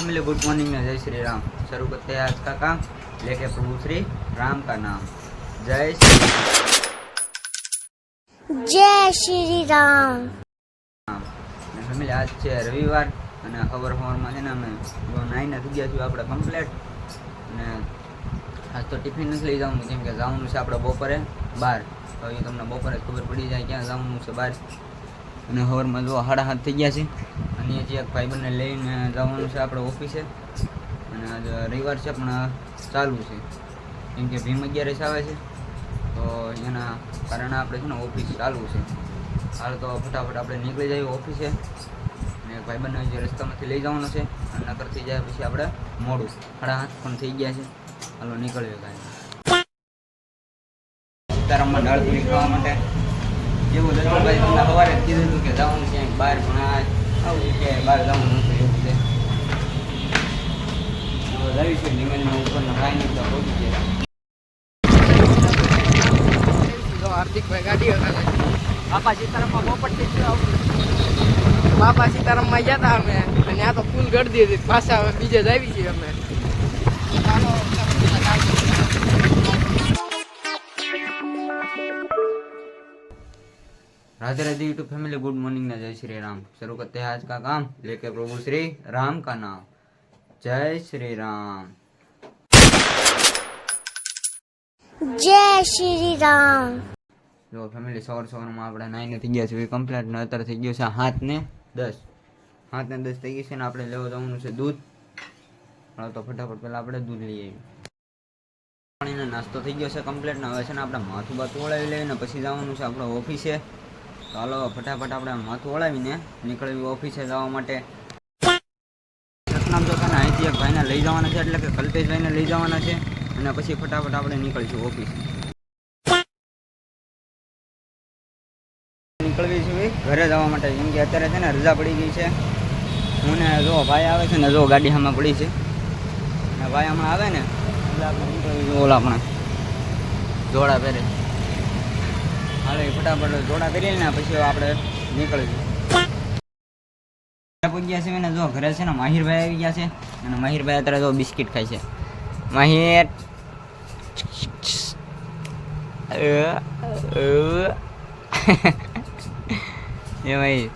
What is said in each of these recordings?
Family good morning में जय श्री राम शुरू करते हैं आज का काम लेके प्रभु श्री राम का नाम जय श्री જય શ્રી રામ રામ અને ફેમિલી આજ છે રવિવાર અને ખબર ખબરમાં છે ને અમે નાઈને થઈ ગયા છીએ આપણે કમ્પ્લેટ અને આજ તો ટિફિન નથી લઈ જવાનું કેમ કે જવાનું છે આપણે બપોરે બહાર તો એ તમને બપોરે જ ખબર પડી જાય ક્યાં જવાનું છે બહાર અને સવારમાં જો સાડા હાથ થઈ ગયા છે અને હજી એક ભાઈબંધને લઈને જવાનું છે આપણે ઓફિસે. અને આજ રવિવાર છે, પણ ચાલુ છે. કેમ કે ભીમ અગિયારસ આવે છે, તો એના કારણે આપણે છે ને ઓફિસ ચાલુ છે. હાલ તો ફટાફટ આપણે નીકળી જઈએ ઓફિસે. અને ભાઈબંધને જે રસ્તામાંથી લઈ જવાનો છે, અને થઈ જાય પછી આપણે મોડું. ખડા હાથ પણ થઈ ગયા છે. હાલો, નીકળીએ કાંઈ સીતારામમાં દાળ પૂરી ખાવા માટે. એવું દત્તભાઈ તમને સવારે કીધું હતું કે જવાનું છે બહાર પણ આ આવું જગ્યાએ બહાર જવાનું નતું એવું હાર્દિકભાઈ ગાડી બાપા સીતારામમાં થઈ બાપા સીતારામમાં ગયા હતા અમે, અને આ તો ફૂલ ગળદી હતી. પાછા બીજે જ આવી છીએ અમે. Radhe Radhe YouTube family good morning ना जय श्री राम शुरू करते हैं आज का काम लेके प्रभु श्री राम का नाम जय श्री राम જય શ્રી રામ જો ફેમિલી સવાર સવારમાં આપણે નાઈને થઈ ગયા છે કમ્પ્લીટ ને અત્યારે થઈ ગયો છે હાથ ને દસ હાથ ને દસ થઈ ગઈ છે ને આપણે લેવા જવાનું છે દૂધ હવે તો ફટાફટ પહેલા આપણે દૂધ લઈ આવીએ પાણીનો નાસ્તો થઈ ગયો છે કમ્પ્લીટ ને હવે છે ને આપણે માથું બાથું ઓળાવી લઈએ ને પછી જવાનું છે આપણે ઓફિસે તો ફટાફટ આપણે માથું ઓળાવીને નીકળવી ઓફિસે જવા માટે. સતનામ જો અહીંથી એક ભાઈને લઈ જવાના છે, એટલે કે કલ્પેશભાઈને લઈ જવાના છે, અને પછી ફટાફટ આપણે નીકળીશું ઓફિસ. નીકળવી છે ઘરે જવા માટે, કેમ કે અત્યારે છે ને રજા પડી ગઈ છે. હું ને જો ભાઈ આવે છે ને, જો ગાડી સામે પડી છે. અને ભાઈ હમણાં આવે ને, એટલે આપણે નીકળવી ઓલા આપણે જોડા પહેરે. હાલે ફટાફટ જોડા કરી ને પછી આપણે નીકળીશું પૂજ્યા છે ને જો ઘરે છે ને માહિરભાઈ આવી ગયા છે અને માહિરભાઈ અત્યારે જો બિસ્કિટ ખાય છે માહિર એ ભાઈ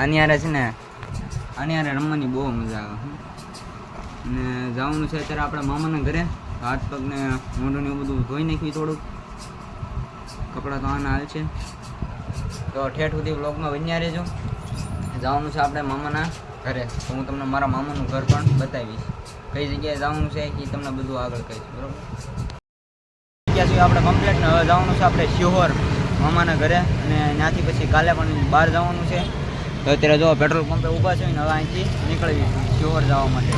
આની હારે છે ને આની હારે રમવાની બહુ મજા આવે ને જવાનું છે અત્યારે આપણા મામાના ઘરે, હાથ પગને મોઢું એવું બધું ધોઈ નાખ્યું થોડુંક. કપડાં તો આના હાલ છે. તો ઠેઠ સુધી બ્લોગમાં વન્યા રહેજો. જવાનું છે આપણે મામાના ઘરે. તો હું તમને મારા મામાનું ઘર પણ બતાવીશ. કઈ જગ્યાએ જવાનું છે એ તમને બધું આગળ કહીશ, બરોબર? જગ્યા સુધી આપણે કમ્પ્લીટ જવાનું છે આપણે શિહોર મામાના ઘરે. અને ત્યાંથી પછી કાલે પણ બહાર જવાનું છે. તો અત્યારે જો પેટ્રોલ પંપે ઊભા છે ને, હવે અહીંથી નીકળવી શ્યોર જવા માટે.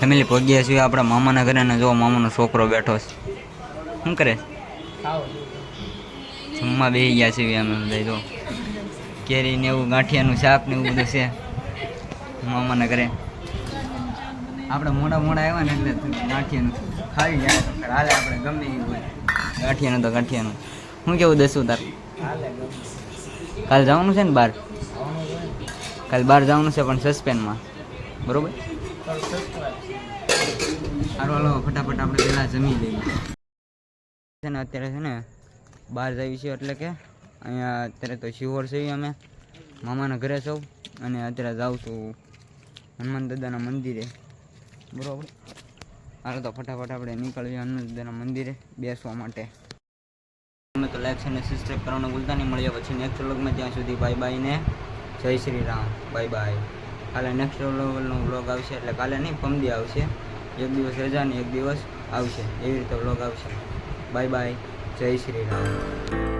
ફેમિલી પહોંચ્યા છીએ આપણા મામાના ઘરે ને જો મામાનો છોકરો બેઠો છે. શું કરે? જમવા બેસી ગયા છીએ અમે બધા, જો. કેરી ને એવું ગાંઠિયાનું શાક ને એવું બધું છે. મામાના ઘરે. આપણે મોડા મોડા આવ્યા ને એટલે ગાંઠિયાનું ખાઈ જાય હાલે આપણે ગમે એવું હોય. ગાંઠિયાનું તો ગાંઠિયાનું. શું કેવું દસું તાર? કાલ જવાનું છે ને બહાર કાલ બહાર જવાનું છે પણ સસ્પેન્ડમાં બરોબર? હાલો હાલો ફટાફટ આપણે પહેલાં જમી લઈએ. છે ને અત્યારે છે ને બહાર જઈએ છીએ એટલે કે અહીંયા અત્યારે તો શિહોર છે અમે. મામાના ઘરે સૌ અને અત્યારે જાઉં છું હનુમાન દાદાના મંદિરે. બરોબર? હાલો તો ફટાફટ આપણે નીકળીએ હનુમાન દાદાના મંદિરે બેસવા માટે. તમે તો લાઈક અને સબસ્ક્રાઈબ કરવાનું ભૂલતા નહીં. મળ્યા પછી નેક્સ્ટ વ્લોગમાં ત્યાં સુધી બાય બાય ને જય શ્રી રામ. બાય બાય કાલે નેક્સ્ટ વ્લોગનો વ્લોગ આવશે એટલે કાલે નહીં પમદી આવશે. એક દિવસ રજા ને એક દિવસ આવશે. એવી રીતે વ્લોગ આવશે. બાય બાય જય શ્રી રામ.